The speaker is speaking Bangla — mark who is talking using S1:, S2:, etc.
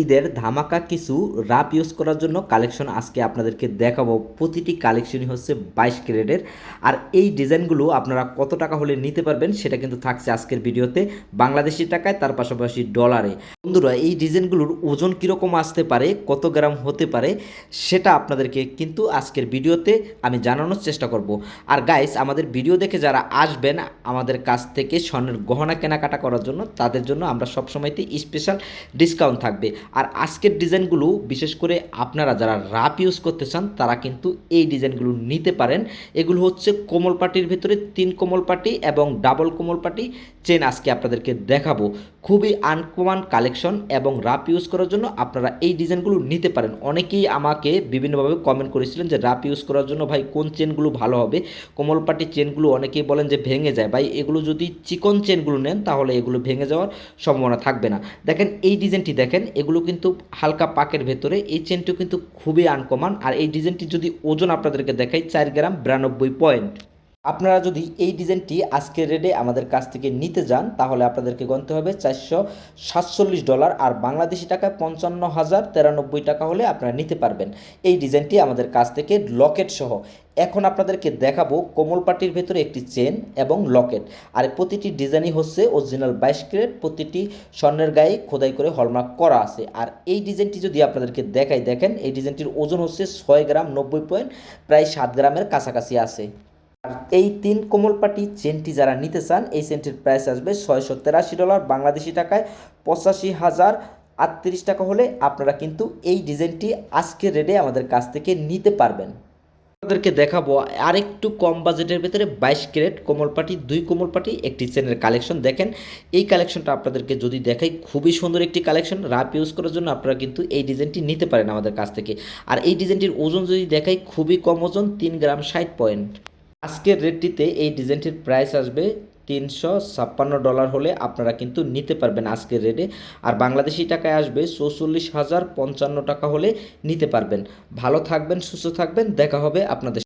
S1: ঈদের ধামাকা কিছু রাপ ইউজ করার জন্য কালেকশন আজকে আপনাদেরকে দেখাবো। প্রতিটি কালেকশনই হচ্ছে বাইশ ক্যারেটের। আর এই ডিজাইনগুলো আপনারা কত টাকা হলে নিতে পারবেন সেটা কিন্তু থাকছে আজকের ভিডিওতে বাংলাদেশি টাকায়, তার পাশাপাশি ডলারে বন্ধুরা, এই ডিজাইনগুলোর ওজন কীরকম আসতে পারে, কত গ্রাম হতে পারে, সেটা আপনাদেরকে কিন্তু আজকের ভিডিওতে আমি জানানোর চেষ্টা করব। আর গাইস আমাদের ভিডিও দেখে যারা আসবেন আমাদের কাছ থেকে স্বর্ণের গহনা কেনাকাটা করার জন্য, তাদের জন্য আমরা সবসময়তে স্পেশাল ডিসকাউন্ট থাকবে। আর আজকের ডিজাইনগুলো, বিশেষ করে আপনারা যারা রাপ ইউজ করতে চান, তারা কিন্তু এই ডিজাইনগুলো নিতে পারেন। এগুলো হচ্ছে কোমল পাটির ভেতরে তিন কোমল পাটি এবং ডাবল কোমল পাটি। চেন আজকে আপনাদেরকে দেখাবো। খুবই আনকমান কালেকশন এবং রাপ ইউজ করার জন্য আপনারা এই ডিজাইনগুলো নিতে পারেন। অনেকেই আমাকে বিভিন্নভাবে কমেন্ট করেছিলেন যে রাপ ইউজ করার জন্য ভাই কোন চেনগুলো ভালো হবে? কোমল পাটির চেনগুলো অনেকেই বলেন যে ভেঙে যায়। ভাই এগুলো যদি চিকন চেনগুলো নেন তাহলে এগুলো ভেঙে যাওয়ার সম্ভাবনা থাকবে না। দেখেন এই ডিজাইনটি দেখেন, এগুলো কিন্তু হালকা পাকের ভেতরে, এই চেনটিও কিন্তু খুবই আনকমান আর এই ডিজাইনটি যদি ওজন আপনাদেরকে দেখাই, চার গ্রাম বিরানব্বই পয়েন্ট আপনারা যদি এই ডিজাইনটি আজকের রেটে আমাদের কাছ থেকে নিতে যান, তাহলে আপনাদেরকে গণতে হবে চারশো সাতচল্লিশ ডলার। আর বাংলাদেশি টাকায় পঞ্চান্ন হাজার তিরানব্বই টাকা হলে আপনারা নিতে পারবেন। এই ডিজাইনটি আমাদের কাছ থেকে লকেট সহ। এখন আপনাদেরকে দেখাবো কোমল পাটির ভেতরে একটি চেন এবং লকেট। আর প্রতিটি ডিজাইনই হচ্ছে অরিজিনাল বাইশ ক্যারেট, প্রতিটি স্বর্ণের গায়ে খোদাই করে হলমার্ক করা আছে। আর এই ডিজাইনটি যদি আপনাদেরকে দেখাই, দেখেন, এই ডিজাইনটির ওজন হচ্ছে ছয় গ্রাম নব্বই পয়েন্ট, প্রায় সাত গ্রামের কাছাকাছি আছে। এই তিন কোমলপাটি চেনটি যারা নিতে চান, এই চেনটির প্রাইস আসবে ছয়শো তেরাশি ডলার বাংলাদেশি টাকায় পঁচাশি হাজার আটত্রিশ টাকা হলে আপনারা কিন্তু এই ডিজাইনটি আজকের রেটে আমাদের কাছ থেকে নিতে পারবেন। আপনাদেরকে দেখাবো আরেকটু কম বাজেটের ভেতরে বাইশ ক্যারেট কোমল কোমলপাটি দুই কোমলপাটি একটি চেনের কালেকশন দেখেন, এই কালেকশনটা আপনাদেরকে যদি দেখাই, খুবই সুন্দর একটি কালেকশন রাপ ইউজ করার জন্য আপনারা কিন্তু এই ডিজাইনটি নিতে পারেন আমাদের কাছ থেকে। আর এই ডিজাইনটির ওজন যদি দেখাই, খুবই কম ওজন, তিন গ্রাম ষাট পয়েন্ট আজকের রেটটিতে এই ডিজাইনটির প্রাইস আসবে তিনশো ছাপ্পান্ন ডলার হলে আপনারা কিন্তু নিতে পারবেন আজকের রেটে। আর বাংলাদেশি টাকায় আসবে চৌচল্লিশ হাজার পঞ্চান্ন টাকা হলে নিতে পারবেন। ভালো থাকবেন, সুস্থ থাকবেন, দেখা হবে আপনাদের